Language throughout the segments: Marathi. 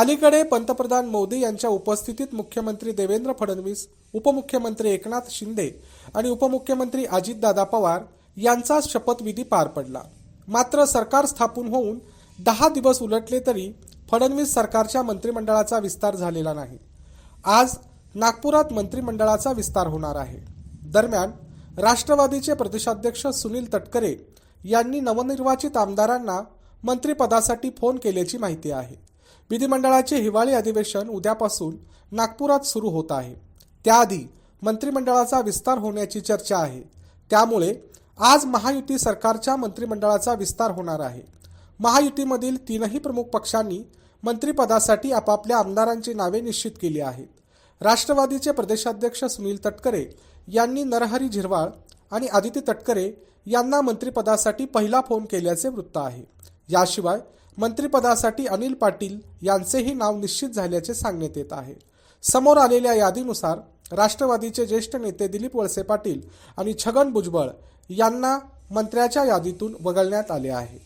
अलीकडे पंतप्रधान मोदी यांच्या उपस्थितीत मुख्यमंत्री देवेंद्र फडणवीस उपमुख्यमंत्री एकनाथ शिंदे आणि उपमुख्यमंत्री अजितदादा पवार यांचा शपथविधी पार पडला. मात्र सरकार स्थापन होऊन दहा दिवस उलटले तरी फडणवीस सरकारच्या मंत्रिमंडळाचा विस्तार झालेला नाही. आज नागपुरात मंत्रिमंडळाचा विस्तार होणार आहे. दरम्यान राष्ट्रवादीचे प्रदेशाध्यक्ष सुनील तटकरे यांनी नवनिर्वाचित आमदारांना मंत्रिपदासाठी फोन केल्याची माहिती आहे. विधिमंडळाचे हिवाळी अधिवेशन उद्यापासून नागपुरात सुरू होत आहे. त्याआधी मंत्रिमंडळाचा विस्तार होण्याची चर्चा आहे. त्यामुळे आज महायुती सरकारच्या मंत्रिमंडळाचा विस्तार होणार आहे. महायुतीमधील तीनही प्रमुख पक्षांनी मंत्रिपदासाठी आपापल्या आमदारांची नावे निश्चित केली आहेत. राष्ट्रवादीचे प्रदेशाध्यक्ष सुनील तटकरे यांनी नरहरी झिरवाळ आणि आदिती तटकरे यांना मंत्रिपदासाठी पहिला फोन केल्याचे वृत्त आहे. याशिवाय मंत्रिपदासाठी अनिल पाटील यांचेही नाव निश्चित झाल्याचे सांगण्यात येत आहे. समोर आलेल्या यादीनुसार राष्ट्रवादीचे ज्येष्ठ नेते दिलीप वळसे पाटील आणि छगन भुजबळ यांना मंत्र्याच्या यादीतून वगळण्यात आले आहे.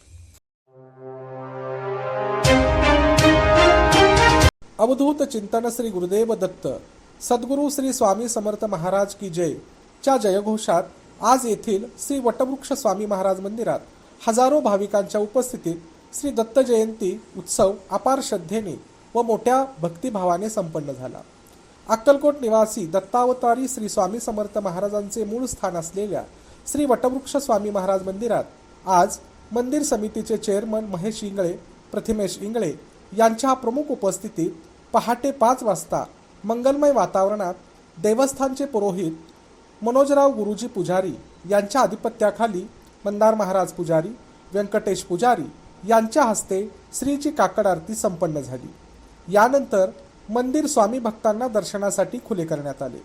अवधूत चिंतन श्री गुरुदेव दत्त सद्गुरू श्री स्वामी समर्थ महाराज की जय च्या जयघोषात आज येथील श्री वटवृक्ष स्वामी महाराज मंदिरात हजारो भाविकांच्या उपस्थितीत श्री दत्त जयंती उत्सव अपार श्रद्धेने व मोठ्या भक्तिभावाने संपन्न झाला. अक्कलकोट निवासी दत्तावतारी श्री स्वामी समर्थ महाराजांचे मूळ स्थान असलेल्या श्री वटवृक्ष स्वामी महाराज मंदिरात आज मंदिर समितीचे चेअरमन महेश इंगळे प्रतिमेश इंगळे यांच्या प्रमुख उपस्थितीत पहाटे पाच वाजता मंगलमय वातावरणात देवस्थानचे पुरोहित मनोजराव गुरुजी पुजारी यांच्या आधिपत्याखाली मंदार महाराज पुजारी व्यंकटेश पुजारी यांच्या हस्ते श्रीची काकड आरती संपन्न झाली. यानंतर मंदिर स्वामी भक्तांना दर्शनासाठी खुले करण्यात आले.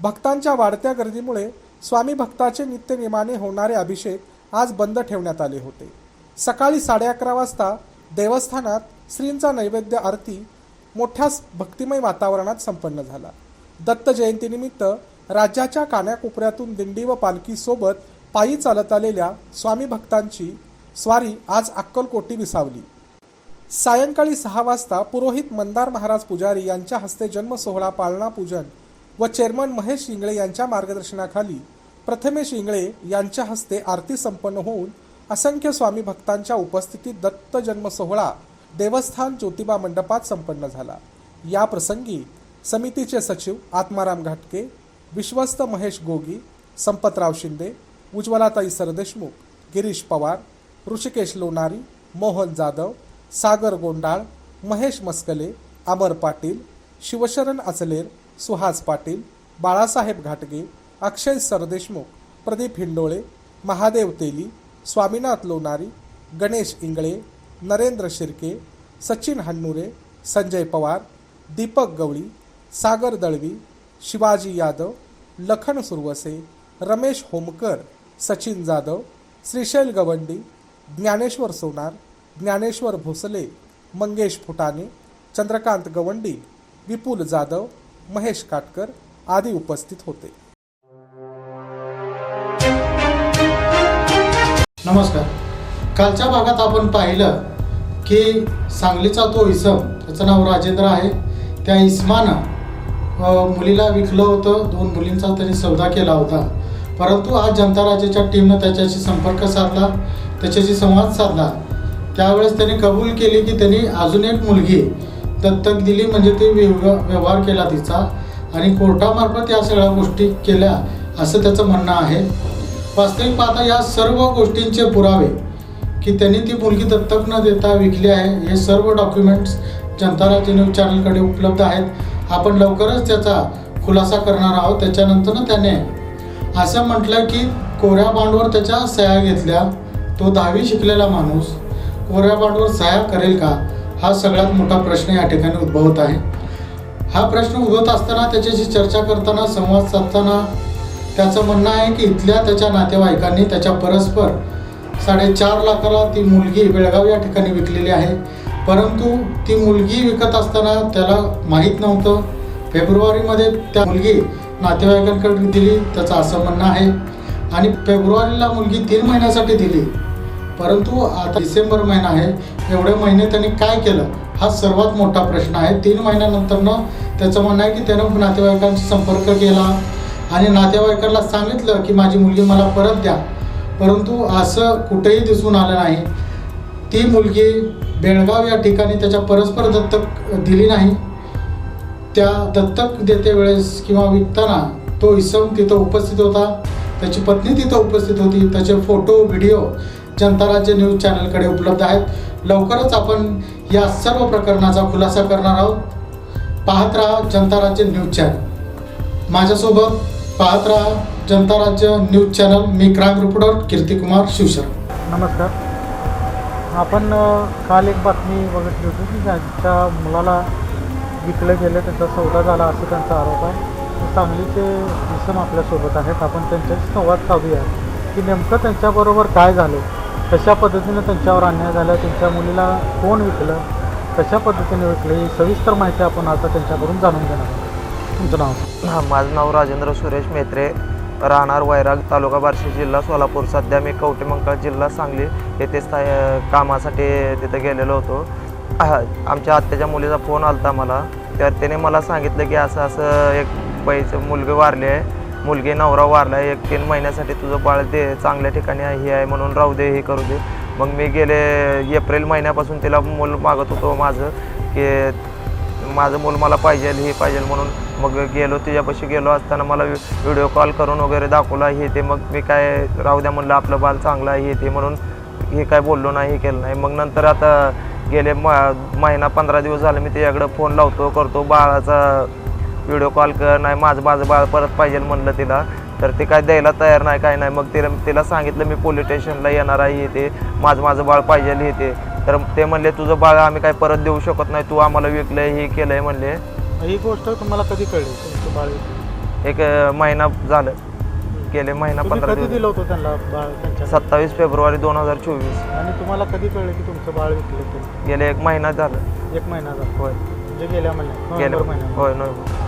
भक्तांच्या वाढत्या गर्दीमुळे स्वामी भक्ताचे नित्यनिमाने होणारे अभिषेक आज बंद ठेवण्यात आले होते. सकाळी साडे अकरा वाजता देवस्थानात श्रींचा नैवेद्य आरती मोठ्या भक्तिमय वातावरणात संपन्न झाला. दत्त जयंतीनिमित्त राज्याच्या कानाकोपऱ्यातून दिंडी व पालखीसोबत पायी चालत आलेल्या स्वामी भक्तांची स्वारी आज अक्कलकोटी विसावली. सायंकाळी सहा वाजता पुरोहित मंदार महाराज पुजारी यांच्या हस्ते जन्मसोहळा पालना पूजन व चेअरमन महेश शिंगळे यांच्या मार्गदर्शनाखाली प्रथमेश इंगळे यांच्या हस्ते आरती संपन्न होऊन असंख्य स्वामी भक्तांच्या उपस्थितीत दत्त जन्मसोहळा देवस्थान ज्योतिबा मंडपात संपन्न झाला. या प्रसंगी समितीचे सचिव आत्माराम घाटके विश्वस्त महेश गोगी संपतराव शिंदे उज्ज्वलाताई सरदेशमुख गिरीश पवार ऋषिकेश लोणारी मोहन जाधव सागर गोंडाळ महेश मस्कले अमर पाटील शिवशरण अचलेर सुहास पाटील बाळासाहेब घाटगे अक्षय सरदेशमुख प्रदीप हिंडोळे महादेव तेली स्वामीनाथ लोणारी गणेश इंगळे नरेंद्र शिर्के सचिन हन्नुरे संजय पवार दीपक गवळी सागर दळवी शिवाजी यादव लखन सुरवसे रमेश होमकर सचिन जाधव श्रीशैल गवंडी ज्ञानेश्वर सोनार ज्ञानेश्वर भोसले मंगेश फुटाणे चंद्रकांत गवंडी विपुल जाधव महेश काटकर आदी उपस्थित होते. नमस्कार. कालच्या भागात आपण पाहिलं की सांगलीचा तो इसम त्याचं नाव राजेंद्र आहे. त्या इस्मानं मुलीला विकलं होतं. दोन मुलींचा त्यांनी सौदा केला होता. परंतु आज जनता राजेच्या टीमनं त्याच्याशी संपर्क साधला. त्याच्याशी संवाद साधला. त्यावेळेस त्यांनी कबूल केली की त्यांनी अजून एक मुलगी दत्तक दिली म्हणजे ते व्यव- व्यवहार केला तिचा आणि कोर्टामार्फत या सगळ्या गोष्टी केल्या असं त्याचं म्हणणं आहे. वास्तविक पाहता या सर्व गोष्टींचे पुरावे की त्यांनी ती मुलगी दत्तक न देता विकली आहे हे सर्व डॉक्युमेंट्स जनता राज्य न्यूज चॅनलकडे उपलब्ध आहेत. आपण लवकरच त्याचा खुलासा करणार आहोत. त्याच्यानंतर त्याने असं म्हटलं की कोऱ्या बाँडवर त्याच्या सह्या घेतल्या. तो दहावी शिकलेला माणूस कोऱ्यापाटवर बाँडवर करेल का हा सगळ्यात मोठा प्रश्न या ठिकाणी उद्भवत आहे. हा प्रश्न उद्भवत असताना त्याच्याशी चर्चा करताना संवाद साधताना त्याचं म्हणणं आहे की इथल्या त्याच्या नातेवाईकांनी त्याच्या परस्पर साडेचार लाखाला ती मुलगी बेळगाव या ठिकाणी विकलेली आहे. परंतु ती मुलगी विकत असताना त्याला माहीत नव्हतं. फेब्रुवारीमध्ये त्या मुलगी नातेवाईकांकडे दिली त्याचं असं म्हणणं आहे. आणि फेब्रुवारीला मुलगी तीन महिन्यासाठी दिली. परंतु आता डिसेंबर महिना आहे एवढे महिने त्यांनी काय केलं? हा सर्वात मोठा प्रश्न आहे. तीन महिन्यानंतरनं त्याचं म्हणणं आहे की त्यानं नातेवाईकांशी संपर्क केला आणि नातेवाईकांना सांगितलं की माझी मुलगी मला परत द्या. परंतु असं कुठेही दिसून आलं नाही. ती मुलगी बेळगाव या ठिकाणी त्याच्या परस्पर दत्तक दिली नाही. त्या दत्तक देते वेळेस किंवा विकताना तो इसम तिथं उपस्थित होता. त्याची पत्नी तिथं उपस्थित होती. त्याचे फोटो व्हिडिओ जनता राज्य न्यूज चॅनलकडे उपलब्ध आहेत. लवकरच आपण या सर्व प्रकरणाचा खुलासा करणार आहोत. पाहत राहा जनता राज्य न्यूज चॅनल. माझ्यासोबत पाहत राहा जनता राज्य न्यूज चॅनल मी क्राईम रिपोर्टर कीर्तिकुमार शिवशर नमस्कार. आपण काल एक बातमी बघितली होती की ज्यांच्या मुलाला विकलं गेलं त्यांचा सौदा झाला असं त्यांचा आरोप आहे. सांगलीचे इसम आपल्यासोबत आहेत. आपण त्यांच्याशी संवाद साधूया की नेमकं त्यांच्याबरोबर काय झालं? कशा पद्धतीनं त्यांच्यावर अन्याय झाला त्यांच्या मुलीला कोण विकलं कशा पद्धतीने विकलं ही सविस्तर माहिती आपण आता त्यांच्याकडून जाणून घेणार आहोत. तुमचं नाव हां माझं नाव राजेंद्र सुरेश मेत्रे राहणार वैराग तालुका बार्शी जिल्हा सोलापूर. सध्या मी कवटेमंकाळ जिल्हा सांगली येथे स्थाय कामासाठी तिथं गेलेलो होतो. आमच्या आत्याच्या मुलीचा फोन आला होता मला. तर त्याने मला सांगितलं की असं असं एक पैसे मुलगी वारली आहे. मुलगी नवरा वारला आहे एक तीन महिन्यासाठी तुझं बाळ दे चांगल्या ठिकाणी हे आहे म्हणून राहू दे हे करू दे. मग मी गेले एप्रिल महिन्यापासून तिला मूल मागत होतो माझं की माझं मूल मला पाहिजे हे पाहिजे म्हणून मग गेलो तिच्यापाशी गेलो असताना मला व्हिडिओ कॉल करून वगैरे दाखवला हे ते मग मी काय राहू द्या म्हणलं आपलं बाल चांगलं आहे हे ते म्हणून हे काय बोललो नाही हे केलं नाही. मग नंतर आता गेले म महिना पंधरा दिवस झाले मी तिच्याकडं फोन लावतो करतो बाळाचा व्हिडिओ कॉल कर नाही माझं माझं बाळ परत पाहिजे म्हणलं तिला. तर ते काय द्यायला तयार नाही काय नाही. मग तिला तिला सांगितलं मी पोलीस स्टेशनला येणार आहे हे ते माझं माझं बाळ पाहिजे हे ते तर ते म्हणले तुझं बाळ आम्ही काय परत देऊ शकत नाही. तू आम्हाला विकलंय हे केलंय म्हणले. ही गोष्ट तुम्हाला कधी कळली तुमचं बाळ विकलं? एक महिना झालं. गेले महिना पंधरा कधी दिवस. दिलं होतं त्यांना बाळ त्यांच्या सत्तावीस फेब्रुवारी दोन हजार चोवीस. आणि तुम्हाला कधी कळलं की तुमचं बाळ विकलं ते गेले एक महिना झालं. एक महिना झाला. होय. म्हणजे गेल्या महिन्यात गेले नोव्हेंबर महिन्यात. होय नोव्हेंबर.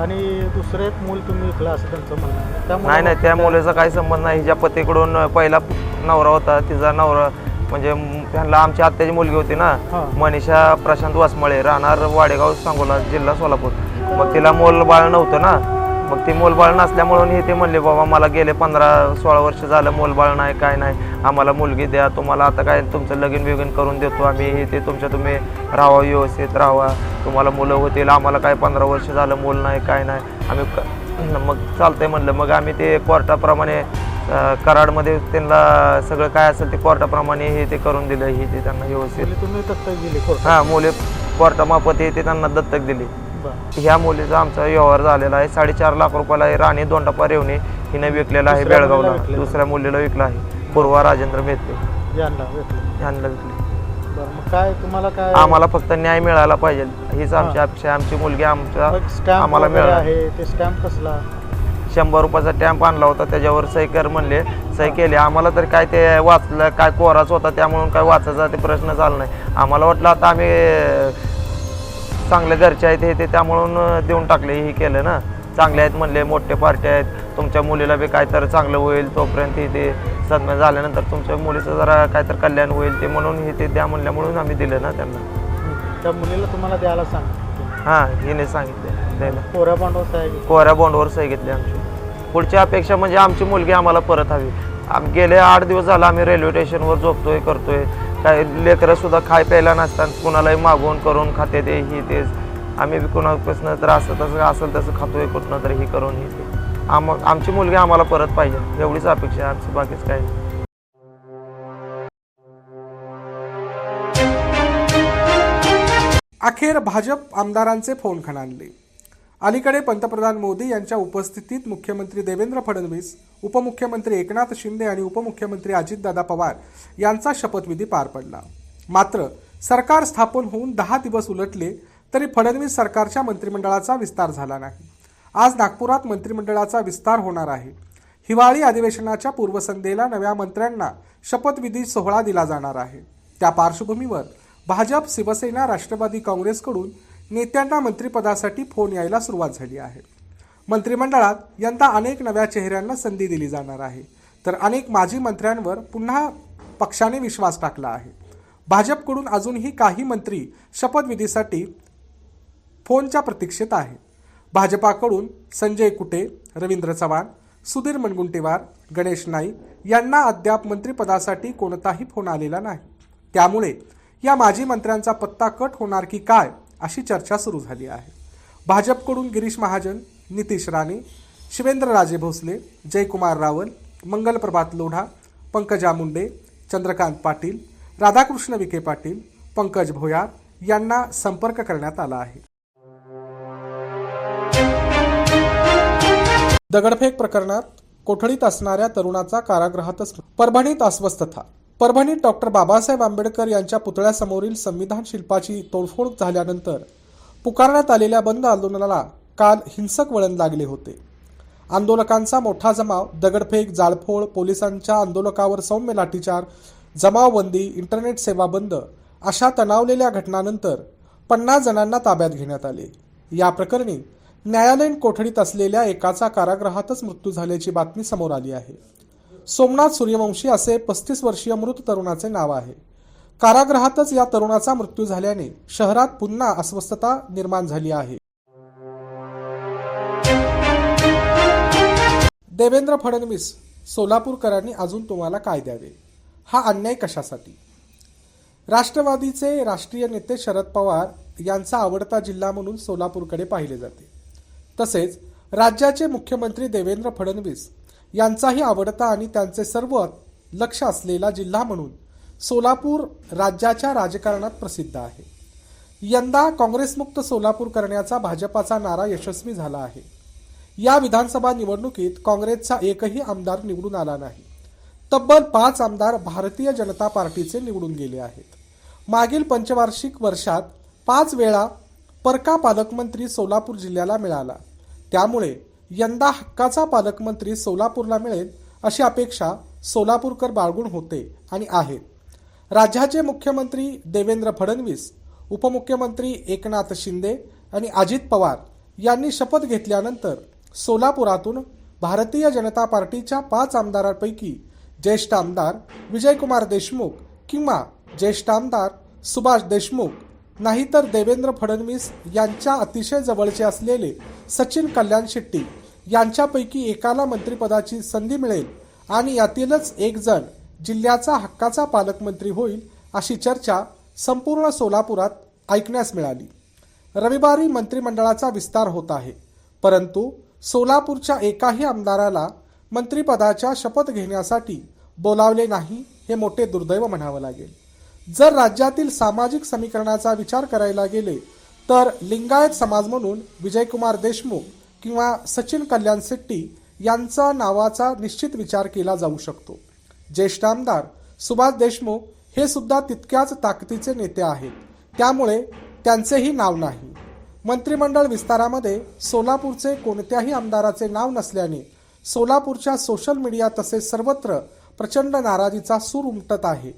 आणि दुसरं एक मूल तुम्ही विकलं असं त्यांचं म्हणणं नाही नाही त्या मुलीचा काही संबंध नाही. हिच्या पतीकडून पहिला नवरा होता तिचा नवरा म्हणजे त्यांना आमची आत्याची मुलगी होती ना हां. मनीषा प्रशांत वासमळे राहणार वाडेगाव सांगोला जिल्हा सोलापूर. मग तिला मोल बाळ नव्हतं ना. मग ती मोलबाळ नसल्यामुळं हे ते म्हणले बाबा मला गेले पंधरा सोळा वर्ष झालं मोलबाळ नाही काय नाही. आम्हाला मुलगी द्या तुम्हाला आता काय तुमचं लगीन बिगीन करून देतो आम्ही. हे ते तुमच्या तुम्ही राहावा व्यवस्थित राहावा तुम्हाला मुलं होतील आम्हाला काय पंधरा वर्ष झालं मूल नाही काय नाही. आम्ही मग चालतंय म्हणलं. मग आम्ही ते कोर्टाप्रमाणे कराडमध्ये त्यांना सगळं काय असेल ते कोर्टाप्रमाणे हे ते करून दिलं. हे ते त्यांना व्यवस्थित मुली तुम्ही दत्तक दिली कोर्टात. हां मुले कोर्टामार्फत हे ते त्यांना दत्तक दिली. ह्या मुलीचा आमचा व्यवहार झालेला आहे. साडेचार लाख रुपयाला हे राणी दोंडापा रेवणे हिने विकलेला आहे दुसऱ्या बेळगावला. मुलीला विकलेला. दुसऱ्या मुलीला विकला आहे. पूर्वा राजेंद्र मेहते. यांना विकलं. यांना विकले. बरं मग काय तुम्हाला काय आम्हाला फक्त न्याय मिळाला पाहिजे. हीच आमची हां. अपेक्षा आहे. आमची मुलगी आमच्या स्टॅम्प आम्हाला वगैरे मिळाला आहे. ते स्टॅम्प कसला? शंभर रुपयाचा टॅम्प आणला होता. त्याच्यावर सही कर म्हणले. सही केली. आम्हाला तर काय ते वाचलं काय कोराच होता त्यामुळं काय वाचायचा ते प्रश्न झाला नाही. आम्हाला वाटलं आता आम्ही अं, चांगले घरचे आहेत हे ते त्यामुळं अं, देऊन टाकले हे केलं ना. चांगले आहेत म्हणले मोठे पार्टी आहेत. तुमच्या मुलीला बी काय तर चांगलं होईल तोपर्यंत हे ते सदम्य झाल्यानंतर तुमच्या मुलीचं जरा काय तर कल्याण होईल ते म्हणून हे ते द्या म्हणल्या म्हणून आम्ही दिलं ना त्यांना. त्या मुलीला तुम्हाला द्यायला सांग हां हिने सांगितले द्यायला. कोऱ्या बांडवस आहे कोऱ्या बॉन्डवर सही घेतली आमची. पुढची अपेक्षा म्हणजे आमची मुलगी आम्हाला परत हवी. आम गेले आठ दिवस झाला आम्ही रेल्वे स्टेशनवर झोपतोय करतोय. काय लेकरंसुद्धा खाय प्यायला नसतात. कुणालाही मागवून करून खाते ते ही तेच आम्ही बी कुणापासून तर असं तसं असेल तसं खातोय कुठनं तर ही करून ही ते. आम आमची मुलगी आम्हाला परत पाहिजे. एवढीच अपेक्षा आहे आमची बाकीच काय अखेर भाजप आमदारांचे फोन खणाणले अलीकडे पंतप्रधान मोदी यांच्या उपस्थितीत मुख्यमंत्री देवेंद्र फडणवीस उपमुख्यमंत्री एकनाथ शिंदे आणि उपमुख्यमंत्री अजितदादा पवार यांचा शपथविधी पार पडला. मात्र सरकार स्थापन होऊन दहा दिवस उलटले तरी फडणवीस सरकारच्या मंत्रिमंडळाचा विस्तार झाला नाही. आज नागपुरात मंत्रिमंडळाचा विस्तार होणार आहे. हिवाळी अधिवेशनाच्या पूर्वसंध्येला नव्या मंत्र्यांना शपथविधी सोहळा दिला जाणार आहे. त्या पार्श्वभूमीवर भाजप शिवसेना राष्ट्रवादी काँग्रेसकडून नेत्यांना मंत्रिपदासाठी फोन यायला सुरुवात झाली आहे. मंत्रिमंडळात यंदा अनेक नव्या चेहऱ्यांना संधी दिली जाणार आहे. तर अनेक माजी मंत्र्यांवर पुन्हा पक्षाने विश्वास टाकला आहे. भाजपकडून अजूनही काही मंत्री शपथविधीसाठी फोनच्या प्रतीक्षेत आहे. भाजपाकडून संजय कुटे रवींद्र चव्हाण सुधीर मुनगुंटीवार गणेश नाईक यांना अद्याप मंत्रिपदासाठी कोणताही फोन आलेला नाही. त्यामुळे या माजी मंत्र्यांचा पत्ता कट होणार की काय अशी चर्चा सुरू झाली आहे. भाजपकडून गिरीश महाजन नितीश राणे शिवेंद्रराजे भोसले जयकुमार रावल मंगल प्रभात लोढा पंकजा मुंडे चंद्रकांत पाटील राधाकृष्ण विखे पाटील पंकज भोयार यांना संपर्क करण्यात आला आहे. दगडफेक प्रकरणात कोठडीत असणाऱ्या तरुणाचा कारागृहातच परभणीत अस्वस्थता परभणीत डॉक्टर बाबासाहेब आंबेडकर यांच्या पुतळ्यासमोरील संविधान शिल्पाची तोडफोड झाल्यानंतर पुकारण्यात आलेल्या बंद आंदोलनाला काल हिंसक वळण लागले होते. आंदोलकांचा मोठा जमाव दगडफेक जाळफोड पोलिसांच्या आंदोलकावर सौम्य लाठीचार जमावबंदी इंटरनेट सेवा बंद अशा तणावलेल्या घटनानंतर पन्नास जणांना ताब्यात घेण्यात आले. या प्रकरणी न्यायालयीन कोठडीत असलेल्या एकाचा कारागृहातच मृत्यू झाल्याची बातमी समोर आली आहे. सोमनाथ सूर्यवंशी असे पस्तीस वर्षीय मृत तरुणाचे नाव आहे. कारागृहातच या तरुणाचा मृत्यू झाल्याने शहरात पुन्हा अस्वस्थता निर्माण झाली आहे. देवेंद्र फडणवीस सोलापूरकरांनी अजून तुम्हाला काय द्यावे? हा अन्याय कशासाठी? राष्ट्रवादीचे राष्ट्रीय नेते शरद पवार यांचा आवडता जिल्हा म्हणून सोलापूरकडे पाहिले जाते. तसेच राज्याचे मुख्यमंत्री देवेंद्र फडणवीस यांचाही आवडता आणि त्यांचे सर्व लक्ष असलेला जिल्हा म्हणून सोलापूर राज्याच्या राजकारणात प्रसिद्ध आहे. यंदा काँग्रेसमुक्त सोलापूर करण्याचा भाजपाचा नारा यशस्वी झाला आहे. या विधानसभा निवडणुकीत काँग्रेसचा एकही आमदार निवडून आला नाही. तब्बल पाच आमदार भारतीय जनता पार्टीचे निवडून गेले आहेत. मागील पंचवार्षिक वर्षात पाच वेळा परका पालकमंत्री सोलापूर जिल्ह्याला मिळाला. त्यामुळे यंदा हक्काचा पालकमंत्री सोलापूरला मिळेल अशी अपेक्षा सोलापूरकर बाळगून होते आणि आहेत. राज्याचे मुख्यमंत्री देवेंद्र फडणवीस उपमुख्यमंत्री एकनाथ शिंदे आणि अजित पवार यांनी शपथ घेतल्यानंतर सोलापुरातून भारतीय जनता पार्टीच्या पाच आमदारांपैकी ज्येष्ठ आमदार विजयकुमार देशमुख किंवा ज्येष्ठ आमदार सुभाष देशमुख नाहीतर देवेंद्र फडणवीस यांच्या अतिशय जवळचे असलेले सचिन कल्याण शेट्टी यांच्यापैकी एकाला मंत्रिपदाची संधी मिळेल आणि यातीलच एक जण जिल्ह्याचा हक्काचा पालकमंत्री होईल अशी चर्चा संपूर्ण सोलापुरात ऐकण्यास मिळाली. रविवारी मंत्रिमंडळाचा विस्तार होत आहे. परंतु सोलापूरच्या एकाही आमदाराला मंत्रिपदाच्या शपथ घेण्यासाठी बोलावले नाही हे मोठे दुर्दैव म्हणावं लागेल. जर राज्यातील सामाजिक समीकरणाचा विचार करायला गेले तर लिंगायत समाज म्हणून विजयकुमार देशमुख किंवा सचिन कल्याण शेट्टी यांचा नावाचा निश्चित विचार केला जाऊ शकतो. ज्येष्ठ आमदार सुभाष देशमुख हे सुद्धा तितक्याच ताकदीचे नेते आहेत. त्यामुळे त्यांचेही नाव नाही. मंत्रिमंडळ विस्तारामध्ये सोलापूरचे कोणत्याही आमदाराचे नाव नसल्याने सोलापूरच्या सोशल मीडिया तसेच सर्वत्र प्रचंड नाराजीचा सूर उमटत आहे.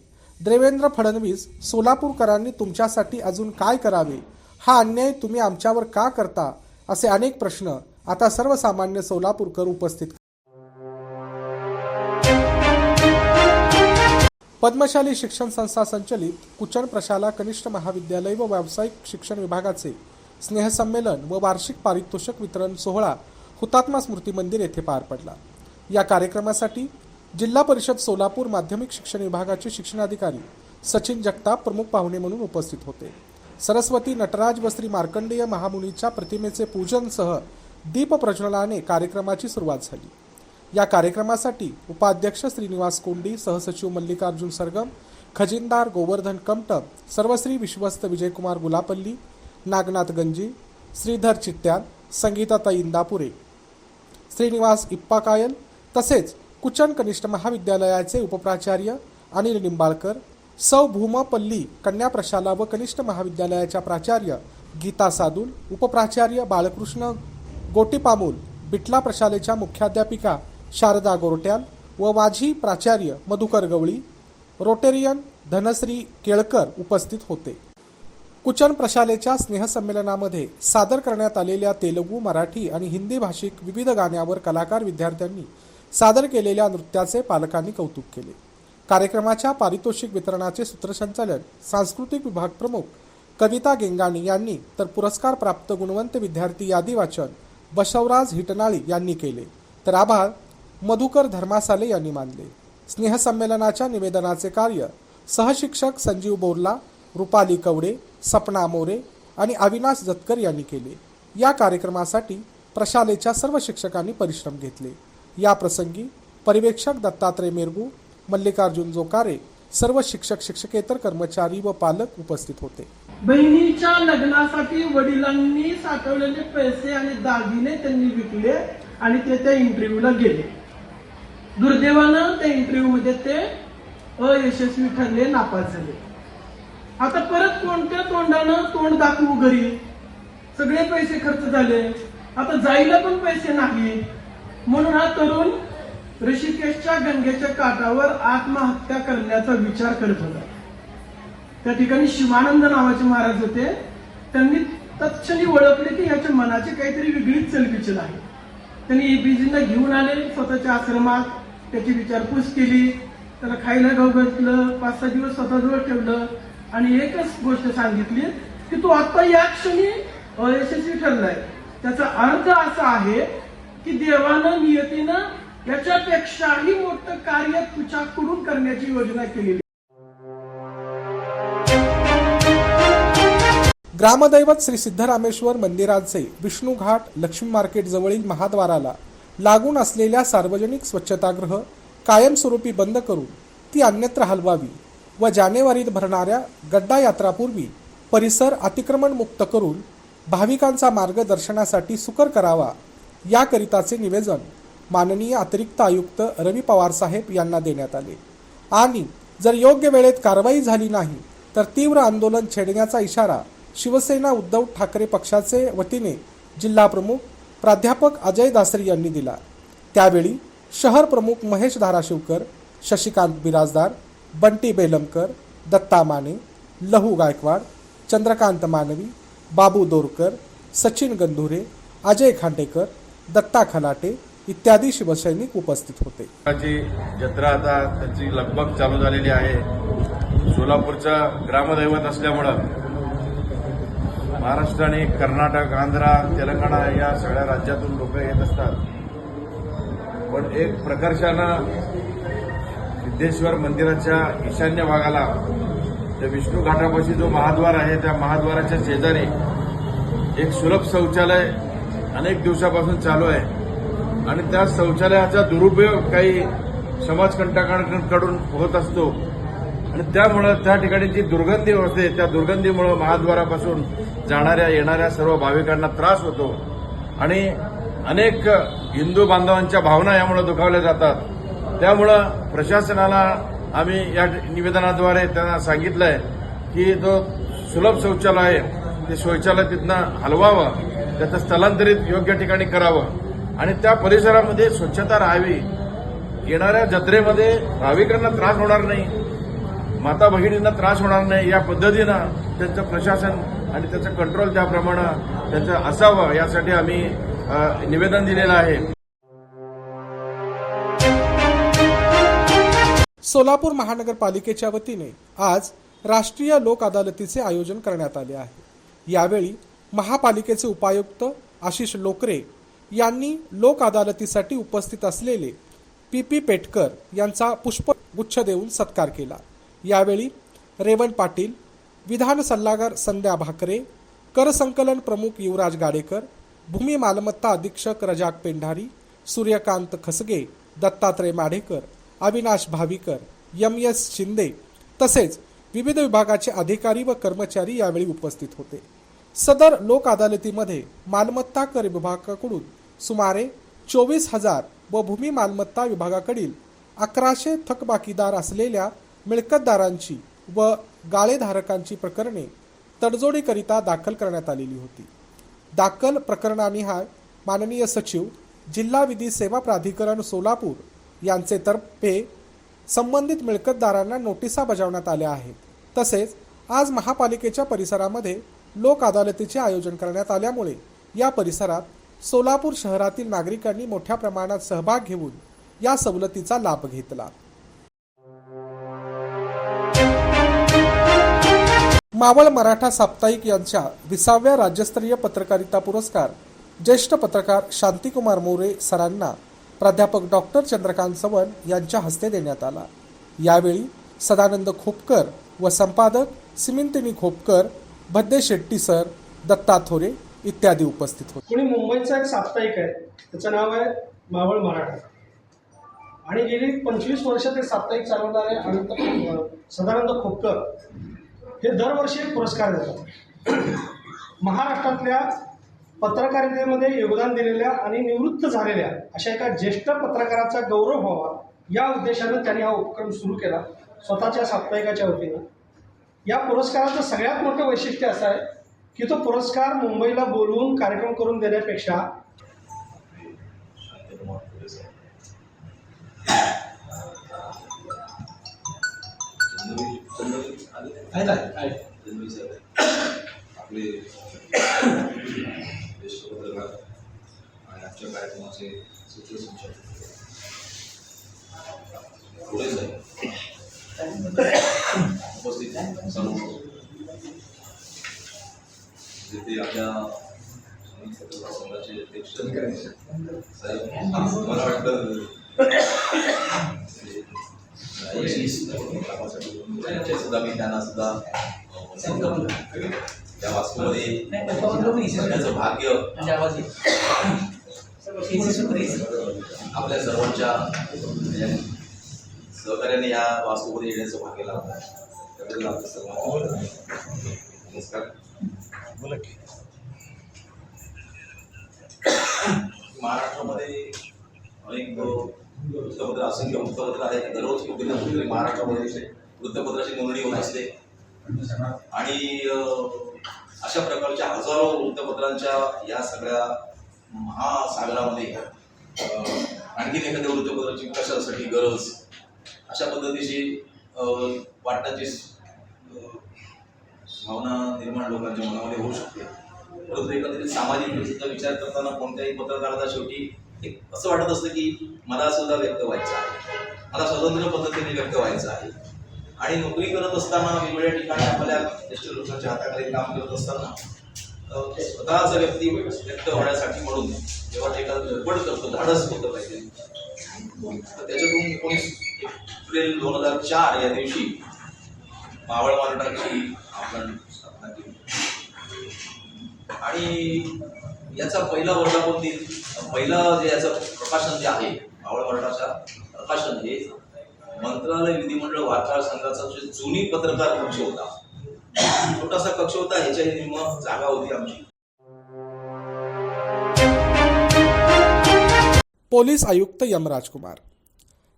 देवेंद्र फडणवीस सोलापूरकरांनी तुमच्यासाठी अजून काय करावे? हा अन्याय तुम्ही आमच्यावर का करता? असे अनेक प्रश्न आता सर्वसामान्य सोलापूरकर उपस्थित. पद्मशाली शिक्षण संस्था संचलित कुचन प्रशाला कनिष्ठ महाविद्यालय व व्यावसायिक शिक्षण विभागाचे स्नेहसंमेलन व वार्षिक पारितोषिक वितरण सोहळा हुतात्मा स्मृती मंदिर येथे पार पडला. या कार्यक्रमासाठी जिल्हा परिषद सोलापूर माध्यमिक शिक्षण विभागाचे शिक्षणाधिकारी सचिन जगताप प्रमुख पाहुणे म्हणून उपस्थित होते. सरस्वती नटराज व श्री मार्कंडेय महामुनीच्या प्रतिमेचे पूजनसह दीप प्रज्वलनाने कार्यक्रमाची सुरुवात झाली. या कार्यक्रमासाठी उपाध्यक्ष श्रीनिवास कोंडी सहसचिव मल्लिकार्जुन सरगम खजिनदार गोवर्धन कमटप सर्वश्री विश्वस्त विजयकुमार गुलापल्ली नागनाथ गंजी श्रीधर चिट्ट्यान संगीताताई इंदापुरे श्रीनिवास इप्पाकायल तसेच कुचन कनिष्ठ महाविद्यालयाचे उपप्राचार्य अनिल निंबाळकर सौ भूमपल्ली कन्या प्रशाला व कनिष्ठ महाविद्यालयाच्या प्राचार्य गीता सादुल उपप्राचार्य बाळकृष्ण गोटीपामूल बिटला प्रशालेच्या मुख्याध्यापिका शारदा गोरट्याल व माझी प्राचार्य मधुकर गवळी रोटेरियन धनश्री केळकर उपस्थित होते. कुचन प्रशालेच्या स्नेहसंमेलनामध्ये सादर करण्यात आलेल्या तेलुगू मराठी आणि हिंदी भाषिक विविध गाण्यावर कलाकार विद्यार्थ्यांनी सादर केलेल्या नृत्याचे पालकांनी कौतुक केले. कार्यक्रमाच्या पारितोषिक वितरणाचे सूत्रसंचालन सांस्कृतिक विभाग प्रमुख कविता गेंगाणी यांनी तर पुरस्कार प्राप्त गुणवंत विद्यार्थी यादी वाचन बशवराज हिटनाळी यांनी केले. तर आभार मधुकर धर्मासाले यांनी मानले. स्नेहसंमेलनाच्या निवेदनाचे कार्य सहशिक्षक संजीव बोरला रुपाली कवडे सपना मोरे आणि अविनाश जतकर यांनी केले. या कार्यक्रमासाठी प्रशालेच्या सर्व शिक्षकांनी परिश्रम घेतले. या प्रसंगी पर्यवेक्षक दत्तात्रय मेरगू मल्लिकार्जुन जोकारे सर्व शिक्षक शिक्षकेतर कर्मचारी व पालक उपस्थित होते. बहिणीच्या लग्नासाठी वडिलांनी साठवलेले पैसे आणि दागिने त्यांनी विकले आणि ते त्या इंटरव्ह्यूला गेले. दुर्दैवानं त्या इंटरव्ह्यू मध्ये ते अयशस्वी ठरले नापास झाले. आता परत कोणत्या तोंडानं तोंड दाखवू घरी? सगळे पैसे खर्च झाले. आता जायला पण पैसे नाही. म्हणून हा तरुण ऋषिकेशच्या गंगेच्या काठावर आत्महत्या करण्याचा विचार करत होता. त्या ठिकाणी शिवानंद नावाचे महाराज होते. त्यांनी तत्क्षणी ओळखले की ह्याच्या मनाची काहीतरी वेगळीच चलबिचल आहे. त्यांनी एबीजींना घेऊन आले स्वतःच्या आश्रमात त्याची विचारपूस केली. त्याला खायला गाव घातलं पाच सहा दिवस स्वतःजवळ ठेवलं आणि एकच गोष्ट सांगितली की तू आता या क्षणी अयशस्वी ठरलाय. त्याचा अर्थ असा आहे की देवानं नियतीनं याच्यापेक्षाही मोठं कार्य तुझ्याकडून करण्याची योजना केलेली ग्रामदैवत श्री सिद्धरामेश्वर मंदिराचे विष्णू घाट लक्ष्मी मार्केट जवळील महाद्वाराला लागून असलेल्या सार्वजनिक स्वच्छतागृह कायमस्वरूपी बंद करून ती अन्यत्र हलवावी व जानेवारीत भरणाऱ्या गड्डा यात्रापूर्वी परिसर अतिक्रमण मुक्त करून भाविकांचा मार्गदर्शनासाठी सुकर करावा याकरिताचे निवेदन माननीय अतिरिक्त आयुक्त रवी पवार साहेब यांना देण्यात आले. आणि जर योग्य वेळेत कारवाई झाली नाही तर तीव्र आंदोलन छेडण्याचा इशारा शिवसेना उद्धव ठाकरे पक्षाचे वतीने जिल्हाप्रमुख प्राध्यापक अजय दासरी यांनी दिला. त्यावेळी शहर प्रमुख महेश धाराशिवकर शशिकांत बिराजदार बंटी बेलमकर दत्ता माने लहू गायकवाड चंद्रकांत मानवी बाबू दोरकर सचिन गंधुरे अजय खांडेकर दत्ता खलाटे इत्यादी शिवसैनिक उपस्थित होते. जत्रा आता त्यांची लगबग चालू झालेली आहे. सोलापूरचं ग्रामदैवत असल्यामुळं महाराष्ट्र आणि कर्नाटक आंध्रा तेलंगणा या सगळ्या राज्यातून लोक येत असतात. पण एक प्रकर्षानं सिद्धेश्वर मंदिराच्या ईशान्य भागाला त्या विष्णू घाटापाशी जो महाद्वार आहे त्या महाद्वाराच्या शेजारी एक सुलभ शौचालय अनेक दिवसापासून चालू आहे. आणि त्या शौचालयाचा दुरुपयोग काही समाजकंटकांकडून होत असतो. आणि त्यामुळं त्या ठिकाणी जी दुर्गंधी होते त्या दुर्गंधीमुळं महाद्वारापासून जाणाऱ्या येणाऱ्या सर्व भाविकांना त्रास होतो. आणि अनेक हिंदू बांधवांच्या भावना यामुळे दुखावल्या जातात. त्यामुळं प्रशासनाला आम्ही या निवेदनाद्वारे त्यांना सांगितलंय की जो सुलभ शौचालय आहे ते शौचालय तिथनं हलवावं त्याचं स्थलांतरित योग्य ठिकाणी करावं. आणि त्या परिसरामध्ये स्वच्छता राहावी. येणाऱ्या जत्रेमध्ये भाविकांना त्रास होणार नाही. माता भगिनींना त्रास होणार नाही या पद्धतीनं त्यांचं प्रशासन आणि त्याचं कंट्रोल त्याप्रमाणे त्याचं असावं यासाठी आम्ही निवेदन दिलेलं आहे. सोलापूर महानगरपालिकेच्या वतीने आज राष्ट्रीय लोक अदालतीचे आयोजन करण्यात आले आहे. यावेळी महापालिकेचे उपायुक्त आशिष लोकरे यांनी लोक अदालतीसाठी उपस्थित असलेले पी पी पेटकर यांचा पुष्पगुच्छ देऊन सत्कार केला. यावेळी रेवण पाटील विधान सल्लागार संध्या भाकरे कर संकलन प्रमुख युवराज गाडेकर भूमी मालमत्ता अधीक्षक रजाक पेंढारी सूर्यकांत खसगे दत्तात्रय माढेकर अविनाश भाविकर यम एस शिंदे तसेच विविध विभागाचे अधिकारी व कर्मचारी यावेळी उपस्थित होते. सदर लोक अदालतीमध्ये मालमत्ता कर विभागाकडून सुमारे चोवीस हजार व भूमी मालमत्ता विभागाकडील अकराशे थकबाकीदार असलेल्या मिळकतदारांची व गाळेधारकांची प्रकरणे तडजोडीकरिता दाखल करण्यात आलेली होती. दाखल प्रकरणानिहाय माननीय सचिव जिल्हा विधी सेवा प्राधिकरण सोलापूर यांचे तर्फे संबंधित मिळकतदारांना नोटिसा बजावण्यात आल्या आहेत. तसेच आज महापालिकेच्या परिसरामध्ये लोक अदालतीचे आयोजन करण्यात आल्यामुळे या परिसरात सोलापूर शहरातील नागरिकांनी मोठ्या प्रमाणात सहभाग घेऊन या सवलतीचा लाभ घेतला. मावळ मराठा साप्ताहिक यांच्या विसाव्या राज्यस्तरीय पत्रकारिता पुरस्कार ज्येष्ठ पत्रकार शांतिकुमार मोरे सरांना प्राध्यापक डॉक्टर चंद्रकांत चव्हाण यांच्या हस्ते देण्यात आला. यावेळी सदानंद खोपकर व संपादक सिमिंतिनी खोपकर भद्दे शेट्टी सर दत्ता थोरे इत्यादी उपस्थित होते. पुणे मुंबईचा एक साप्ताहिक आहे त्याचं नाव आहे मावळ मराठा. आणि गेली पंचवीस वर्ष ते साप्ताहिक चालवणारे अनंत सदानंद खोपकर. हे दरवर्षी एक पुरस्कार देतात. महाराष्ट्रातल्या पत्रकारितेमध्ये योगदान दिलेल्या आणि निवृत्त झालेल्या अशा एका ज्येष्ठ पत्रकाराचा गौरव व्हावा या उद्देशानं त्यांनी हा उपक्रम सुरू केला स्वतःच्या साप्ताहिकाच्या वतीनं. या पुरस्काराचं सगळ्यात मोठं वैशिष्ट्य असं आहे की तो पुरस्कार मुंबईला बोलवून कार्यक्रम करून देण्यापेक्षा आहेत आहेत आपले आणि आमच्या कार्यक्रमाचे सूत्रसंचालक पुढे उपस्थित. सर्व जिथे आपल्या संघाचे अध्यक्ष साहेब मला वाटतं त्यांच्या सुद्धा मी त्यांना सुद्धा अं, सांगतो. त्या वास्तूमध्ये करण्याचं भाग्य आपल्या सर्वांच्या या सहकार्याने या वास्तूमध्ये येण्याचं भाग्य लाभलं त्याबद्दल आपल्या सर्वांना नमस्कार महाराष्ट्रामध्ये अनेक वृत्तपत्र असंख्य वृत्तपत्र आहे दररोज कुठे ना महाराष्ट्रामध्ये वृत्तपत्राची नोंदणी होत असते. आणि अशा प्रकारच्या हजारो वृत्तपत्रांच्या या सगळ्या महासागरामध्ये आणखीन एखाद्या वृत्तपत्राची कशासाठी गरज? अशा पद्धतीची वाटण्याची भावना निर्माण लोकांच्या मनामध्ये होऊ शकते. परंतु एकंदरीत सामाजिक विचार करताना कोणत्याही पत्रकाराचा शेवटी एक असं वाटत असतं की मला सुद्धा व्यक्त व्हायचं आहे. मला स्वतंत्र पद्धतीने व्यक्त व्हायचं आहे. आणि नोकरी करत असताना वेगवेगळ्या ठिकाणी आपल्या ज्येष्ठ लोकांच्या हाताखाली काम करत असताना स्वतःच स्वतःचा व्यक्ती व्यक्त होण्यासाठी म्हणून जेव्हा ते एखादं धडपड करतो धाडस होतं पाहिजे तर त्याच्यातून एकोणीस एप्रिल दोन हजार चार या दिवशी मावळ मराठाची आपण स्थापना केली. आणि याचा पहिला वर्धापन दिन पहिला जे याचं प्रकाशन जे आहे आवळ वर्णाचा प्रकाशन हे मंत्रालय विधिमंडळ वार्ताहर संघाचा जो जुनी पत्रकार कक्ष होता. छोटासा कक्ष होता ह्याच्या निम्म जागा होती आमची. पोलीस आयुक्त यम राजकुमार.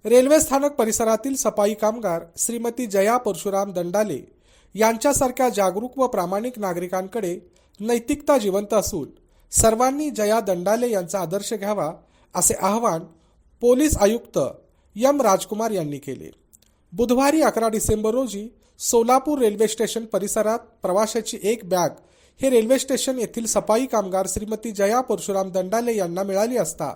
रेल्वे स्थानक परिसरातील सफाई कामगार श्रीमती जया परशुराम दंडाले यांच्यासारख्या जागरूक व प्रामाणिक नागरिकांकडे नैतिकता जिवंत असून सर्वांनी जया दंडाले यांचा आदर्श घ्यावा असे आवाहन पोलीस आयुक्त यम राजकुमार यांनी केले. बुधवारी अकरा डिसेंबर रोजी सोलापूर रेल्वे स्टेशन परिसरात प्रवाशाची एक बॅग हे रेल्वे स्टेशन येथील सफाई कामगार श्रीमती जया परशुराम दंडाले यांना मिळाली असता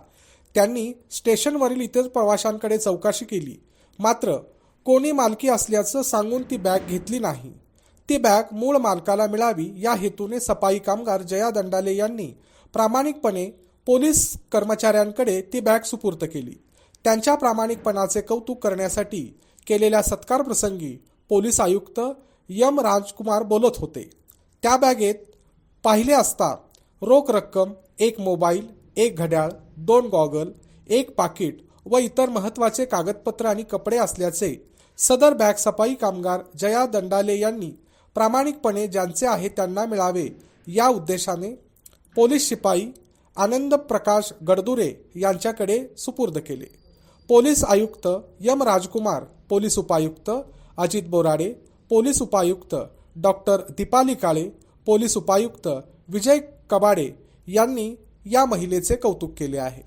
त्यांनी स्टेशनवरील इतर प्रवाशांकडे चौकशी केली. मात्र कोणी मालकी असल्याचं सांगून ती बॅग घेतली नाही. ती बॅग मूळ मालकाला मिळावी या हेतूने सफाई कामगार जया दंडाले यांनी प्रामाणिकपणे पोलीस कर्मचाऱ्यांकडे ती बॅग सुपूर्त केली. त्यांच्या प्रामाणिकपणाचे कौतुक करण्यासाठी केलेल्या सत्कार प्रसंगी पोलीस आयुक्त यम राजकुमार बोलत होते. त्या बॅगेत पाहिले असता रोख रक्कम एक मोबाईल एक घड्याळ दोन गॉगल एक पाकिट व इतर महत्त्वाचे कागदपत्र आणि कपडे असल्याचे सदर बॅग सफाई कामगार जया दंडाले यांनी प्रामाणिकपणे ज्यांचे आहे त्यांना मिळावे. या उद्देशाने पोलीस शिपाई आनंद प्रकाश गडदुरे यांच्याकडे सुपूर्द केले. पोलीस आयुक्त यम राजकुमार पोलीस उपायुक्त अजित बोराडे पोलीस उपायुक्त डॉक्टर दीपाली काळे पोलीस उपायुक्त विजय कबाडे यांनी या महिलेचे कौतुक केले आहे.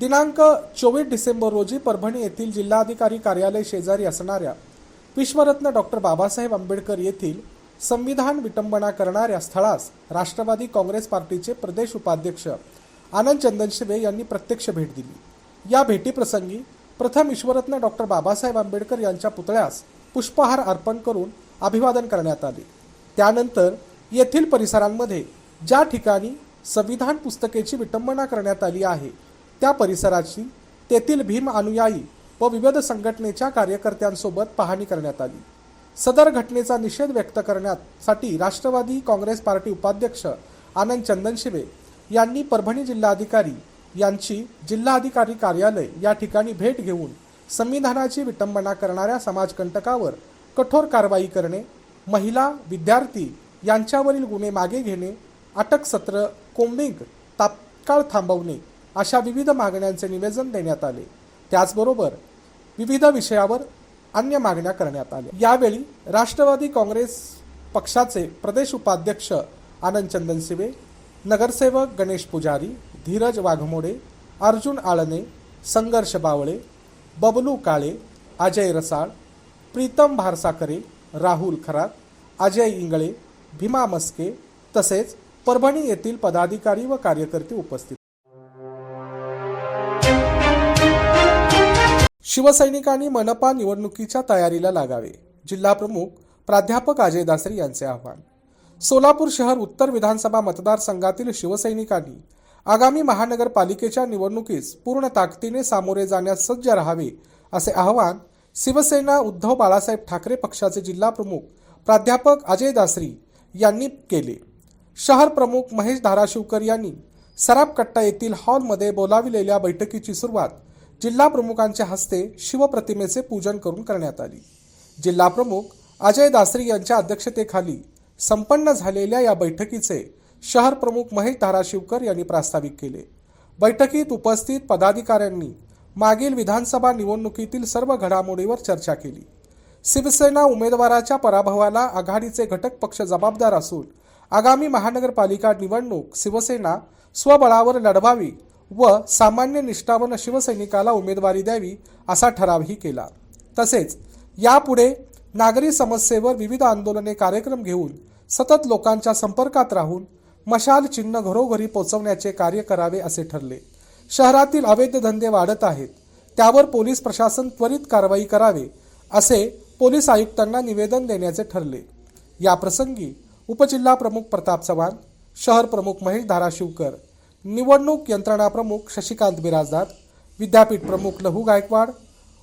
दिनांक चोवीस डिसेंबर रोजी परभणी येथील जिल्हाधिकारी कार्यालय शेजारी असणाऱ्या विश्वरत्न डॉक्टर बाबासाहेब आंबेडकर येथील संविधान विटंबना करणाऱ्या स्थळास राष्ट्रवादी काँग्रेस पार्टीचे प्रदेश उपाध्यक्ष आनंद चंदनशिवे यांनी प्रत्यक्ष भेट दिली. या भेटीप्रसंगी प्रथम ईश्वरत्न डॉक्टर बाबासाहेब आंबेडकर यांच्या पुतळ्यास पुष्पहार अर्पण करून अभिवादन करण्यात आले. त्यानंतर येथील परिसरांमध्ये ज्या ठिकाणी संविधान पुस्तकेची विटंबना करण्यात आली आहे त्या परिसराची तेथील भीम अनुयायी व विविध संघटनेच्या कार्यकर्त्यांसोबत पाहणी करण्यात आली. सदर घटनेचा निषेध व्यक्त करण्यासाठी राष्ट्रवादी काँग्रेस पार्टी उपाध्यक्ष आनंद चंदनशिवे यांनी परभणी जिल्हाधिकारी यांची जिल्हाधिकारी कार्यालय या ठिकाणी भेट घेऊन संविधानाची विटंबना करणाऱ्या समाजकंटकावर कठोर कारवाई करणे महिला विद्यार्थी यांच्यावरील गुन्हे मागे घेणे अटक सत्र कोम्बिंग तात्काळ थांबवणे अशा विविध मागण्यांचे निवेदन देण्यात आले. त्याचबरोबर विविध विषयावर अन्य मागण्या करण्यात आल्या. यावेळी राष्ट्रवादी काँग्रेस पक्षाचे प्रदेश उपाध्यक्ष आनंद चंदनशिवे नगरसेवक गणेश पुजारी धीरज वाघमोडे अर्जुन आळने संघर्ष बावळे बबलू काळे अजय रसाळ प्रीतम भारसाकरे राहुल खरात अजय इंगळे भीमा मस्के तसेच परभणी येथील पदाधिकारी व कार्यकर्ते उपस्थित शिवसैनिकांनी मनपा निवडणुकीच्या तयारीला लागावे. जिल्हाप्रमुख प्राध्यापक अजय दासरी यांचे आव्हान. सोलापूर शहर उत्तर विधानसभा मतदारसंघातील शिवसैनिकांनी आगामी महानगरपालिकेच्या निवडणुकीस पूर्ण ताकदीने सामोरे जाण्यास सज्ज राहावे असे आवाहन शिवसेना उद्धव बाळासाहेब ठाकरे पक्षाचे जिल्हाप्रमुख प्राध्यापक अजय दासरी यांनी केले. शहर प्रमुख महेश धाराशिवकर यांनी सराफ कट्टा येथील हॉलमध्ये बोलाविलेल्या बैठकीची सुरुवात जिल्हा प्रमुखांच्या हस्ते शिवप्रतिमेचे पूजन करून करण्यात आली. जिल्हा प्रमुख अजय दासरी यांच्या अध्यक्षतेखाली संपन्न झालेल्या या बैठकीचे शहर प्रमुख महेश धाराशिवकर यांनी प्रास्ताविक केले. बैठकीत उपस्थित पदाधिकाऱ्यांनी मागील विधानसभा निवडणुकीतील सर्व घडामोडीवर चर्चा केली. शिवसेना उमेदवाराच्या पराभवाला आघाडीचे घटक पक्ष जबाबदार असून आगामी महानगरपालिका निवडणूक शिवसेना स्वबळावर लढवावी व सामान्य निष्ठावन शिवसैनिकाला उमेदवारी द्यावी असा ठरावही केला. तसेच यापुढे नागरी समस्येवर विविध आंदोलने कार्यक्रम घेऊन सतत लोकांच्या संपर्कात राहून मशाल चिन्ह घरोघरी पोहोचवण्याचे कार्य करावे असे ठरले. शहरातील अवैध धंदे वाढत आहेत. त्यावर पोलीस प्रशासन त्वरित कारवाई करावे असे पोलीस आयुक्तांना निवेदन देण्याचे ठरले. या प्रसंगी उपजिल्हा प्रमुख प्रताप चव्हाण शहर प्रमुख महेश धाराशिवकर निवडणूक यंत्रणा प्रमुख शशिकांत बिराजदार विद्यापीठ प्रमुख लहू गायकवाड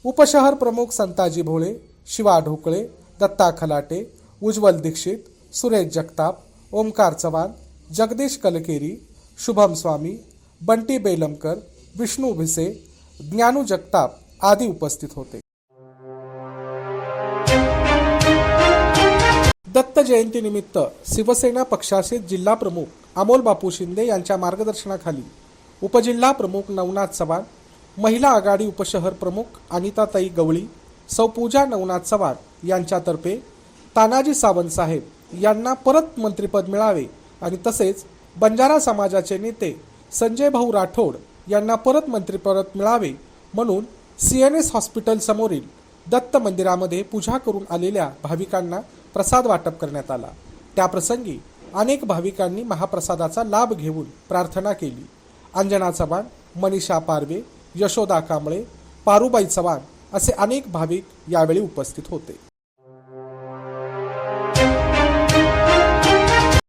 उपशहर प्रमुख संताजी भोळे शिवा ढोकळे दत्ता खलाटे उज्ज्वल दीक्षित सुरेश जगताप ओमकार चव्हाण जगदीश कलकेरी शुभम स्वामी बंटी बेलमकर विष्णू भिसे ज्ञानू जगताप आदी उपस्थित होते. दत्त जयंतीनिमित्त शिवसेना पक्षाचे जिल्हा प्रमुख अमोल बापू शिंदे यांच्या मार्गदर्शनाखाली उपजिल्हा प्रमुख नवनाथ चव्हाण महिला आघाडी उपशहर प्रमुख अनिताताई गवळी सौ पूजा नवनाथ चव्हाण यांच्यातर्फे तानाजी सावंत साहेब यांना परत मंत्रिपद मिळावे आणि तसेच बंजारा समाजाचे नेते संजय भाऊ राठोड यांना परत मंत्रिपद मिळावे म्हणून सी एन एस हॉस्पिटलसमोरील दत्त मंदिरामध्ये पूजा करून आलेल्या भाविकांना प्रसाद वाटप करण्यात आला. त्याप्रसंगी अनेक भाविकांनी महाप्रसादाचा लाभ घेऊन प्रार्थना केली. अंजना चव्हाण मनीषा पारवे यशोदा कांबळे पारुबाई चव्हाण असे अनेक भाविक यावेळी उपस्थित होते.